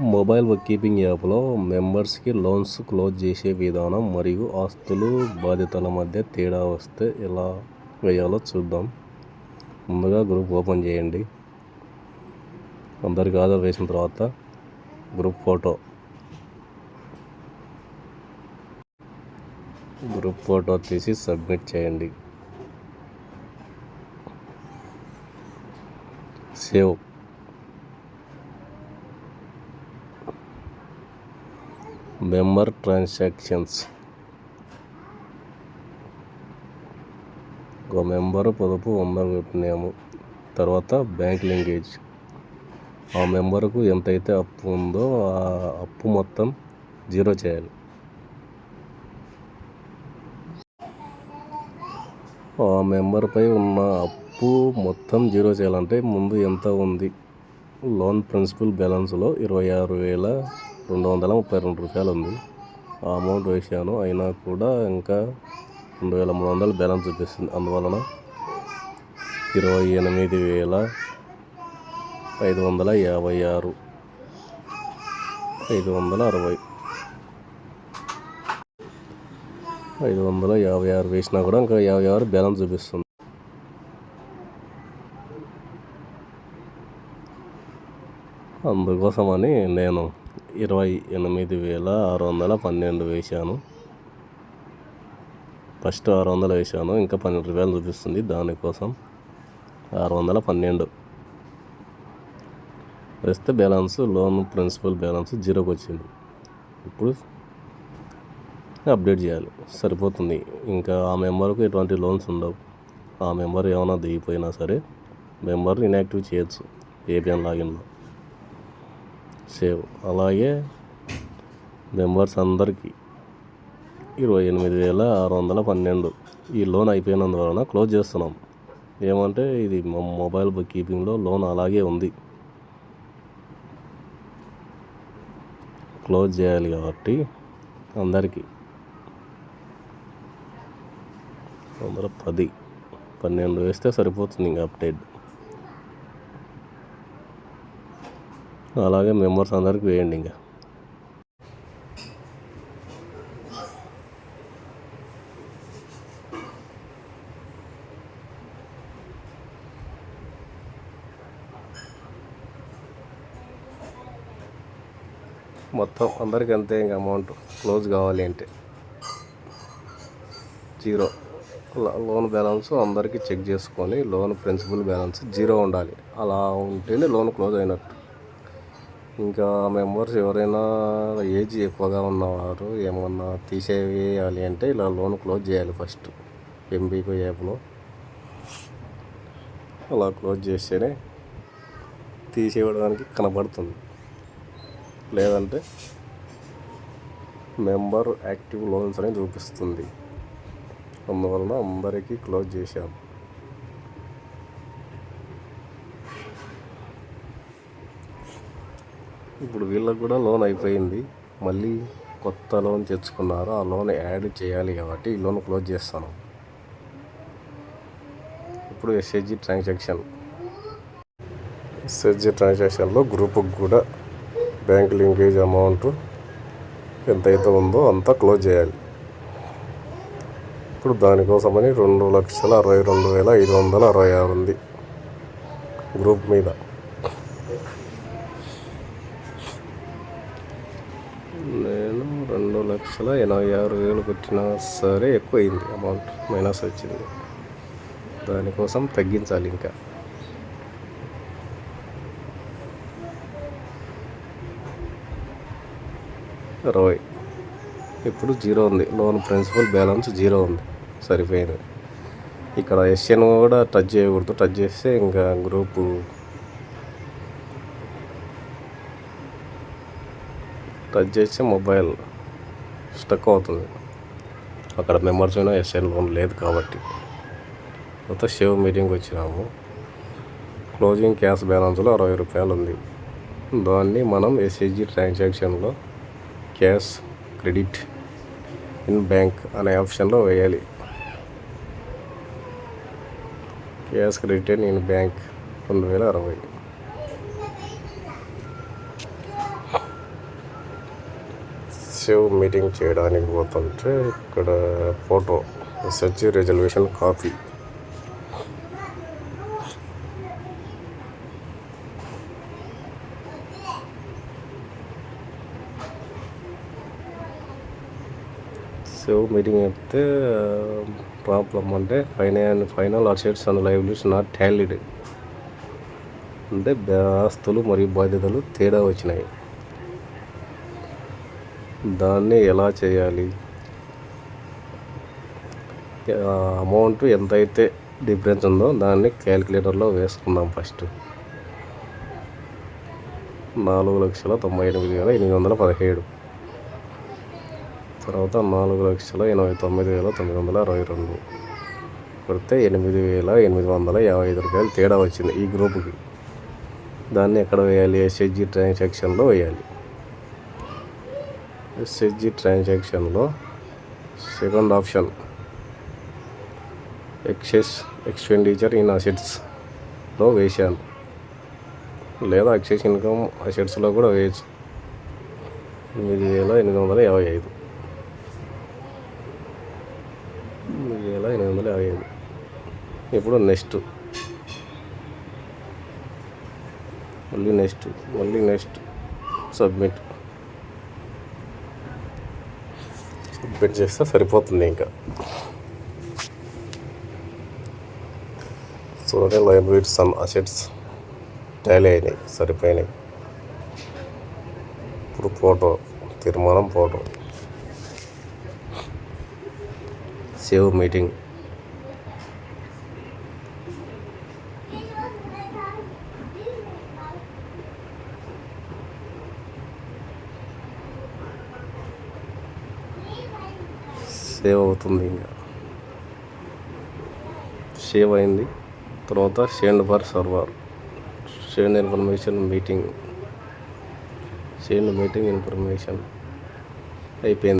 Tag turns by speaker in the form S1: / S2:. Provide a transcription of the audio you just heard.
S1: Mobile keeping యాప్లో మెంబర్స్కి loans close చేసే విధానం మరియు ఆస్తులు బాధ్యతల మధ్య తేడా వస్తే ఎలా వేయాలో చూద్దాం. ముందుగా గ్రూప్ ఓపెన్ చేయండి. అందరికి ఆధార్ వేసిన తర్వాత గ్రూప్ ఫోటో. గ్రూప్ ఫోటో తీసి సబ్మిట్ చేయండి. సేవ్. మెంబర్ ట్రాన్సాక్షన్స్ ఒక మెంబరు పొదుపు వంద పెట్టినాము తర్వాత బ్యాంక్ లింకేజ్ ఆ మెంబర్కు ఎంతైతే అప్పు ఉందో ఆ అప్పు మొత్తం జీరో చేయాలి. ఆ మెంబర్పై ఉన్న అప్పు మొత్తం జీరో చేయాలంటే ముందు ఎంత ఉంది? లోన్ ప్రిన్సిపల్ బ్యాలెన్స్లో ఇరవై ఆరు వేల రెండు వందల ముప్పై రెండు రూపాయలు ఉంది. ఆ అమౌంట్ వేసాను అయినా కూడా ఇంకా రెండు వేల మూడు వందలు బ్యాలెన్స్ చూపిస్తుంది అందువలన ఇరవై ఎనిమిది వేల ఐదు వందల యాభై ఆరు. ఐదు వందల అరవై. ఐదు వందల యాభై ఆరు వేసినా కూడా ఇంకా యాభై ఆరు బ్యాలెన్స్ చూపిస్తుంది. అందుకోసమని నేను ఇరవై ఎనిమిది వేల ఆరు వందల పన్నెండు వేశాను. ఫస్ట్ ఆరు వందలు వేశాను. ఇంకా పన్నెండు వేలు చూపిస్తుంది దానికోసం. ఆరు వందల పన్నెండు. వేస్తే బ్యాలెన్స్ లోన్ ప్రిన్సిపల్ బ్యాలెన్స్ జీరోకి వచ్చింది. ఇప్పుడు అప్డేట్ చేయాలి. సరిపోతుంది. ఇంకా ఆ మెంబర్కు ఎటువంటి లోన్స్ ఉండవు. ఆ మెంబర్ ఏమైనా దిగిపోయినా సరే మెంబర్ ఇన్యాక్టివ్ చేయొచ్చు. ఏబిఎన్ లాగిన్లో. సేవ్. అలాగే మెంబర్స్ అందరికీ ఇరవై ఎనిమిది వేల ఆరు వందల పన్నెండు. ఈ లోన్ అయిపోయినందువలన క్లోజ్ చేస్తున్నాం. ఏమంటే ఇది మొబైల్ బుక్ కీపింగ్లో లోన్ అలాగే ఉంది. క్లోజ్ చేయాలి కాబట్టి అందరికీ వందల పది పన్నెండు వేస్తే సరిపోతుంది ఇంకా అప్డేట్. అలాగే మెంబర్స్ అందరికి వేయండి ఇంకా. మొత్తం అందరికి అంతే ఇంకా అమౌంట్ క్లోజ్ కావాలి అంటే. జీరో. లోన్ బ్యాలెన్స్ అందరికీ చెక్ చేసుకొని లోన్ ప్రిన్సిపల్ బ్యాలెన్స్ జీరో ఉండాలి. అలా ఉంటేనే లోన్ క్లోజ్ అయినట్టు. ఇంకా మెంబర్స్ ఎవరైనా ఏజ్ ఎక్కువగా ఉన్నవారు ఏమన్నా తీసేయాలి అంటే ఇలా లోన్ క్లోజ్ చేయాలి ఫస్ట్. ఎంబీకో యాప్లో. అలా క్లోజ్ చేస్తేనే తీసేయడానికి కనబడుతుంది. లేదంటే మెంబర్ యాక్టివ్ లోన్స్ అని చూపిస్తుంది. అందువలన అందరికీ క్లోజ్ చేశాం. ఇప్పుడు వీళ్ళకు కూడా లోన్ అయిపోయింది. మళ్ళీ కొత్త లోన్ తెచ్చుకున్నారు. ఆ లోన్ యాడ్ చేయాలి కాబట్టి ఈ లోన్ క్లోజ్ చేస్తాను. ఇప్పుడు ఎస్హెచ్జి ట్రాన్సాక్షన్ ఎస్హెచ్జి ట్రాన్సాక్షన్లో గ్రూప్కి కూడా బ్యాంక్ లింకేజ్ అమౌంట్ ఎంతైతే ఉందో అంతా క్లోజ్ చేయాలి. ఇప్పుడు దానికోసమని రెండు లక్షల అరవై రెండు వేల ఐదు వందల అరవై ఆరు ఉంది. గ్రూప్ మీద నేను రెండు లక్షల ఎనభై ఆరు వేలు కొట్టినా సరే ఎక్కువ అయింది అమౌంట్ మైనస్ వచ్చింది. దానికోసం తగ్గించాలి ఇంకా. ఇరవై ఇప్పుడు జీరో ఉంది. లోన్ ప్రిన్సిపల్ బ్యాలెన్స్ జీరో ఉంది. సరిపోయింది. ఇక్కడ ఎస్ఎన్ కూడా టచ్ చేయకూడదు. టచ్ చేస్తే ఇంకా గ్రూపు టచ్ చేస్తే మొబైల్. స్టక్ అవుతుంది. అక్కడ మెంబర్స్ అయినా ఎస్ఎన్ లోన్ లేదు కాబట్టి. మొత్తం షేవ్ మీటింగ్కి వచ్చినాము. క్లోజింగ్ క్యాష్ బ్యాలెన్స్లో అరవై రూపాయలు ఉంది. దాన్ని మనం ఎస్హెచ్జి ట్రాన్సాక్షన్లో క్యాష్ క్రెడిట్ ఇన్ బ్యాంక్ అనే ఆప్షన్లో వేయాలి. క్యాష్ క్రెడిట్ ఇన్ బ్యాంక్ రెండు వేల అరవై. సేవ్ మీటింగ్ చేయడానికి పోతుంటే ఇక్కడ photo search reservation copy. Save meeting అయితే ప్రాబ్లం అంటే final final assets and లైవ్లీస్ not tallied. అంటే ఆస్తులు మరియు బాధ్యతలు తేడా వచ్చినాయి. దాన్ని ఎలా చేయాలి? అమౌంట్ ఎంతైతే డిఫరెన్స్ ఉందో దాన్ని క్యాలిక్యులేటర్లో వేసుకుందాం ఫస్ట్ నాలుగు లక్షల తొంభై ఎనిమిది వేల ఎనిమిది వందల పదిహేడు. తర్వాత నాలుగు లక్షల ఎనభై తొమ్మిది వేల తొమ్మిది వందల అరవై రెండు. కొడితే ఎనిమిది వేల ఎనిమిది వందల యాభై ఐదు రూపాయలు తేడా వచ్చింది ఈ గ్రూప్కి దాన్ని ఎక్కడ వేయాలి? ఎస్హెచ్జి ట్రాన్సాక్షన్లో వేయాలి. ఎస్హెచ్జి ట్రాన్సాక్షన్లో second option excess expenditure in అసెట్స్లో వేసాను లేదా ఎక్సెస్ ఇన్కమ్ అసెట్స్లో కూడా వేయచ్చు. ఎనిమిది వేల ఎనిమిది వందల యాభై ఐదు. ఎనిమిది వేల ఎనిమిది వందల యాభై ఐదు. ఇప్పుడు నెక్స్ట్ మళ్ళీ నెక్స్ట్ మళ్ళీ నెక్స్ట్ సబ్మిట్ సబ్మిట్ చేస్తే సరిపోతుంది ఇంకా. చూడండి లైబ్రరీ సమ్ అసెట్స్ టాలీ అయినాయి సరిపోయినాయి. ఇప్పుడు ఫోటో తీర్మానం ఫోటో. Save meeting. సేవ్ అవుతుంది ఇంకా. సేవ్ అయింది. తర్వాత send for server send information meeting. Send meeting information అయిపోయింది.